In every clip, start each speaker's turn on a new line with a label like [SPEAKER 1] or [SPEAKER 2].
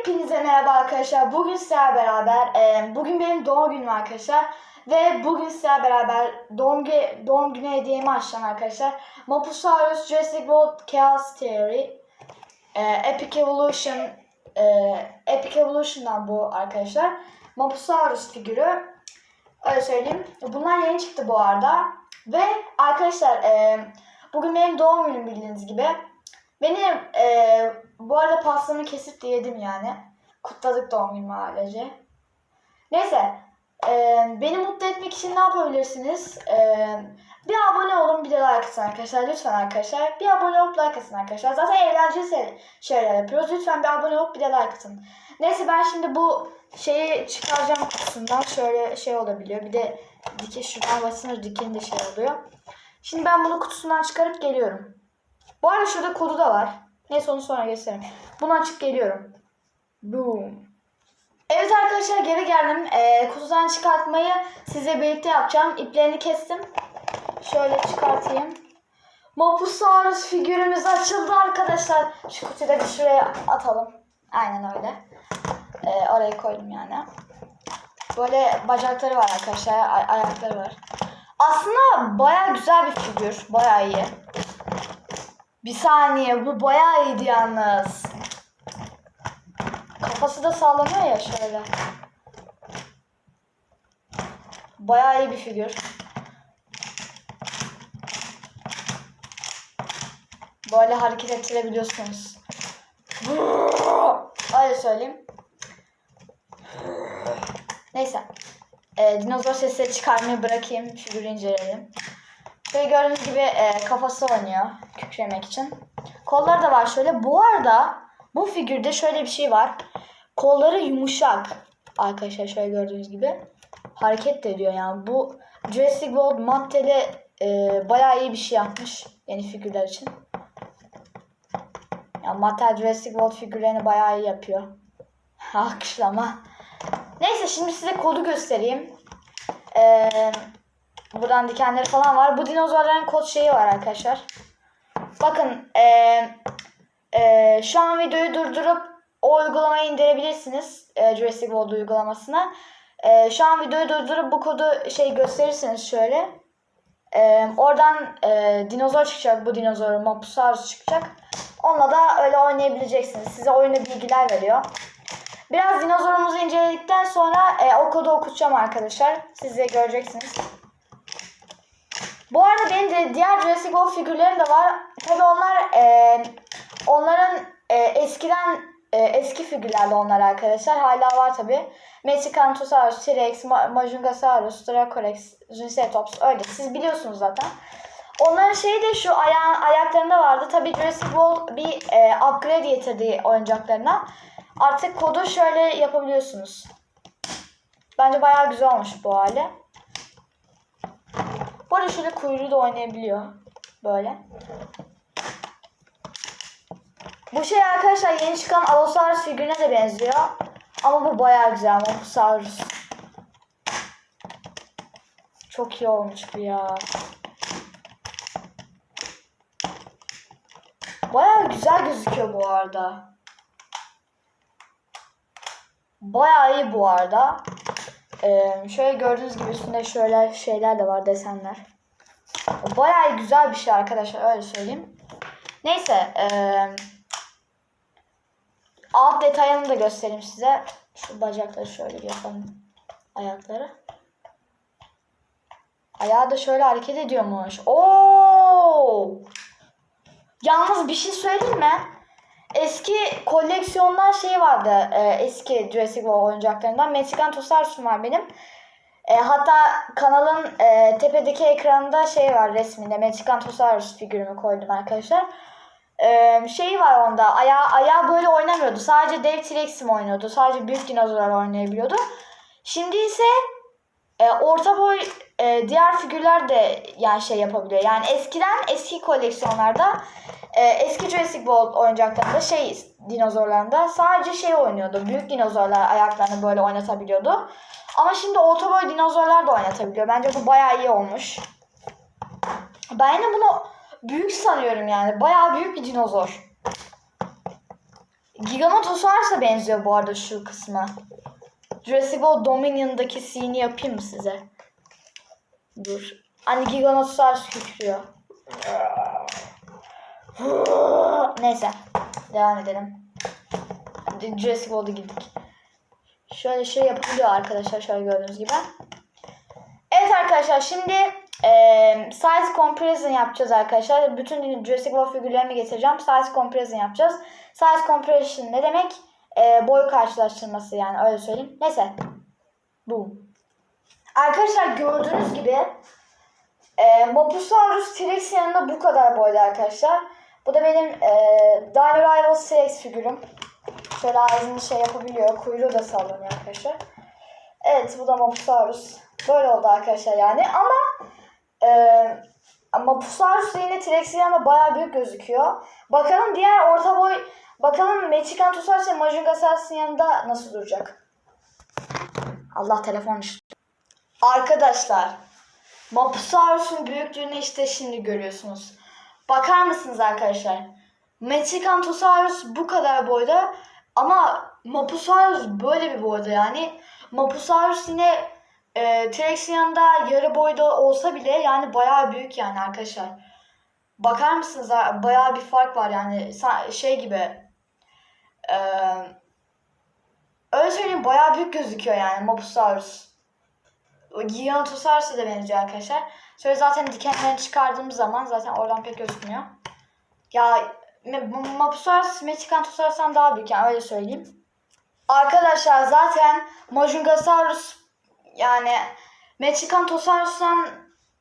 [SPEAKER 1] Hepinize merhaba arkadaşlar. Bugün sizlerle beraber, e, bugün benim doğum günüm arkadaşlar. Ve bugün sizlerle beraber doğum, ge- doğum günü hediyemi açacağım arkadaşlar. Mapusaurus Jurassic World Chaos Theory. E, Epic Evolution, e, Epic Evolution'dan bu arkadaşlar. Mapusaurus figürü. Öyle söyleyeyim. Bunlar yeni çıktı bu arada. Ve arkadaşlar e, bugün benim doğum günüm bildiğiniz gibi. Benim e, bu arada pastamı kesip de yedim yani. Kutladık doğum günümü ailece. Neyse. e, beni mutlu etmek için ne yapabilirsiniz? E, bir abone olun bir de like atın arkadaşlar. Lütfen arkadaşlar. Bir abone olup like atın arkadaşlar. Zaten eğlenceli şeyler yapıyoruz. Lütfen bir abone olup bir de like atın. Neyse ben şimdi bu şeyi çıkaracağım kutusundan. Şöyle şey olabiliyor. Bir de dike şuradan basınca dikeni de şey oluyor. Şimdi ben bunu kutusundan çıkarıp geliyorum. Bu arada şurada kodu da var. Neyse onu sonra gösteririm. Bunu açıp geliyorum. Boom. Evet arkadaşlar geri geldim. Ee, kutudan çıkartmayı size birlikte yapacağım. İplerini kestim. Şöyle çıkartayım. Mopusaurus figürümüz açıldı arkadaşlar. Şu kutuyu da bir şuraya atalım. Aynen öyle. Ee, oraya koydum yani. Böyle bacakları var arkadaşlar. ay- ayakları var. Aslında baya güzel bir figür. Baya iyi. Bir saniye bu bayağı iyiydi yalnız. Kafası da sallanıyor ya şöyle. Bayağı iyi bir figür. Böyle hareket ettirebiliyorsunuz. Öyle söyleyeyim. Neyse. Ee, dinozor sesleri çıkarmayı bırakayım. Figürü inceleyelim. Şöyle gördüğünüz gibi e, kafası oynuyor kükremek için. Kolları da var şöyle. Bu arada bu figürde şöyle bir şey var. Kolları yumuşak. Arkadaşlar şöyle gördüğünüz gibi. Hareket de ediyor yani. Bu Jurassic World Mattel'e e, bayağı iyi bir şey yapmış. Yeni figürler için. Yani Mattel Jurassic World figürlerini bayağı iyi yapıyor. Alkışlama. Neyse şimdi size kodu göstereyim. Eee Buradan dikenleri falan var. Bu dinozorların kod şeyi var arkadaşlar. Bakın eee eee, şu an videoyu durdurup o uygulamayı indirebilirsiniz. Eee, Jurassic World uygulamasına. Eee, şu an videoyu durdurup bu kodu şey gösterirseniz şöyle. Eee, oradan eee, dinozor çıkacak. Bu dinozor Mopusaurus çıkacak. Onunla da öyle oynayabileceksiniz. Size oyunda bilgiler veriyor. Biraz dinozorumuzu inceledikten sonra e, o kodu okutacağım arkadaşlar. Siz de göreceksiniz. Bu arada benim diğer Jurassic World figürlerim de var. Tabii onlar e, onların e, eskiden e, eski figürlerdi onlar arkadaşlar. Hala var tabii. Mexicantosaurus, T-Rex, Ma- Majungasaurus, Dracorex, Triceratops öyle. Siz biliyorsunuz zaten. Onların şeyi de şu aya ayaklarında vardı. Tabii Jurassic World bir e, upgrade getirdi oyuncaklarına. Artık kodu şöyle yapabiliyorsunuz. Bence bayağı güzel olmuş bu hale. Bu arada şöyle kuyruğu da oynayabiliyor. Böyle. Bu şey arkadaşlar yeni çıkan Allosaurus figürüne de benziyor. Ama bu bayağı güzel. Mosaurus. Çok iyi olmuş bu ya. Bayağı güzel gözüküyor bu arada. Bayağı iyi bu arada. Ee, şöyle gördüğünüz gibi üstünde şöyle şeyler de var desenler. Bayağı güzel bir şey arkadaşlar öyle söyleyeyim. Neyse ee, alt detayını da göstereyim size. Şu bacakları şöyle yapalım. Ayakları. Ayağı da şöyle hareket ediyormuş. Oo! Yalnız bir şey söyleyeyim mi? Eski koleksiyonlar şey vardı. e, eski Jurassic World oyuncaklarından. Mexican Tosaurus'um var benim. E, hatta kanalın e, tepedeki ekranında şey var resminde. Mexican Tosaurus figürümü koydum arkadaşlar. E, şey var onda. Ayağı, ayağı böyle oynamıyordu. Sadece dev T-Rex'im oynuyordu. Sadece büyük dinozorlar oynayabiliyordu. Şimdi ise e, orta boy e, diğer figürler de yani şey yapabiliyor. Yani eskiden eski koleksiyonlarda e, eski Jurassic World oyuncaklarında şey dinozorlarında sadece şey oynuyordu. Büyük dinozorlar ayaklarını böyle oynatabiliyordu. Ama şimdi orta boy dinozorlar da oynatabiliyor. Bence bu bayağı iyi olmuş. Ben yine bunu büyük sanıyorum yani. Bayağı büyük bir dinozor. Giganotosaurus'a benziyor bu arada şu kısmı. Jurassic World Dominion'daki scene'i yapayım mı size? Dur. Hani Giganotosaurus kükrüyor. Neyse. Devam edelim. Jurassic World'a gittik. Şöyle şey yapılıyor arkadaşlar şöyle gördüğünüz gibi. Evet arkadaşlar şimdi eee size comparison yapacağız arkadaşlar. Bütün Jurassic World figürlerini getireceğim. Size comparison yapacağız. Size comparison ne demek? Eee, boy karşılaştırması yani öyle söyleyeyim. Neyse. Bu. Arkadaşlar gördüğünüz gibi eee Mopusaurus T-Rex yanında bu kadar boyda arkadaşlar. Bu da benim eee Dino Rivals T-Rex figürüm. Şöyle ağzını şey yapabiliyor. Kuyruğu da sallanıyor arkadaşlar. Evet bu da Mopusaurus. Böyle oldu arkadaşlar yani ama eee Mopusaurus yine T-Rex'in yanında bayağı büyük gözüküyor. Bakalım diğer orta boy bakalım Mexicantosaurus ve Majungasaurus'un yanında nasıl duracak. Allah telefon düştü. Arkadaşlar Mopusaurus'un büyüklüğünü işte şimdi görüyorsunuz. Bakar mısınız arkadaşlar? Mexicantosaurus bu kadar boyda ama Mopusaurus böyle bir boyda yani. Mopusaurus yine e, T-Rex'in yanında yarı boyda olsa bile yani bayağı büyük yani arkadaşlar. Bakar mısınız? Bayağı bir fark var yani şey gibi. E, öyle söyleyeyim bayağı büyük gözüküyor yani Mopusaurus. Giganotosaurus'a da benziyor arkadaşlar. Şöyle zaten dikenlerini çıkardığımız zaman zaten oradan pek gözükmüyor. Ya Mopusaurus Mexicantosaurus'tan daha büyük yani öyle söyleyeyim. Arkadaşlar zaten Majungasaurus yani Mexicantosaurus'tan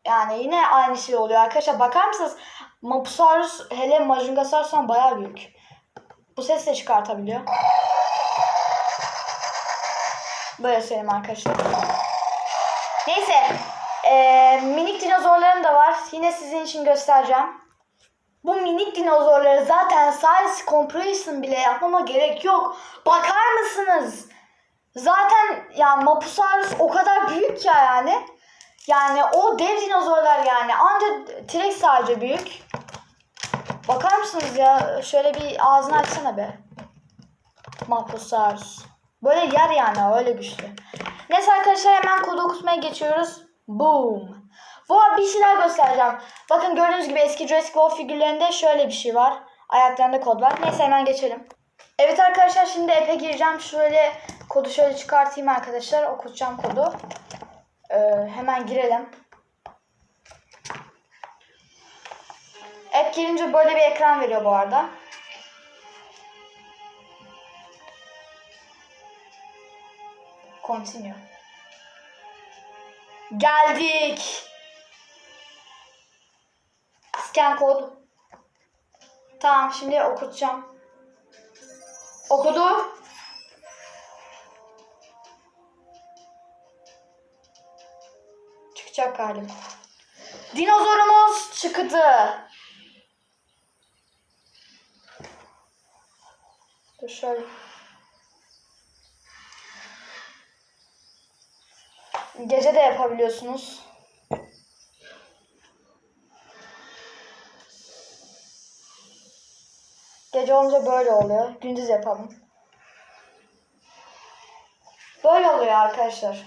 [SPEAKER 1] yani yine aynı şey oluyor arkadaşlar. Bakar mısınız? Mopusaurus hele Majungasaurus'tan bayağı büyük. Bu ses de çıkartabiliyor. Böyle söyleyeyim arkadaşlar. Neyse. eee, minik dinozorlarım da var. Yine sizin için göstereceğim. Bu minik dinozorları zaten size comparison bile yapmama gerek yok. Bakar mısınız? Zaten ya Mapusaurus o kadar büyük ya yani. Yani o dev dinozorlar yani. Ancak T-Rex sadece büyük. Bakar mısınız ya? Şöyle bir ağzını açsana be. Mapusaurus. Böyle yer yani öyle güçlü. Neyse arkadaşlar hemen kod okutmaya geçiyoruz. Boom. Bu bir şeyler göstereceğim. Bakın gördüğünüz gibi eski Jurassic World figürlerinde şöyle bir şey var. Ayaklarında kod var. Neyse hemen geçelim. Evet arkadaşlar şimdi app'e gireceğim. Şöyle kodu şöyle çıkartayım arkadaşlar. Okutacağım kodu. Ee, hemen girelim. App girince böyle bir ekran veriyor bu arada. Continue. Geldik. Scan kod. Tamam şimdi okutacağım. Okudu. Çıkacak galiba. Dinozorumuz çıktı. Dur şöyle. Gece de yapabiliyorsunuz. Gece olunca böyle oluyor. Gündüz yapalım. Böyle oluyor arkadaşlar.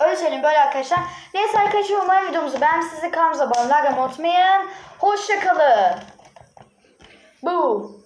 [SPEAKER 1] Öyle söyleyeyim böyle arkadaşlar. Neyse arkadaşlar umarım videomuzu beğenmişsiniz. Kanalımıza abone olmayı unutmayın. Hoşçakalın. Bu.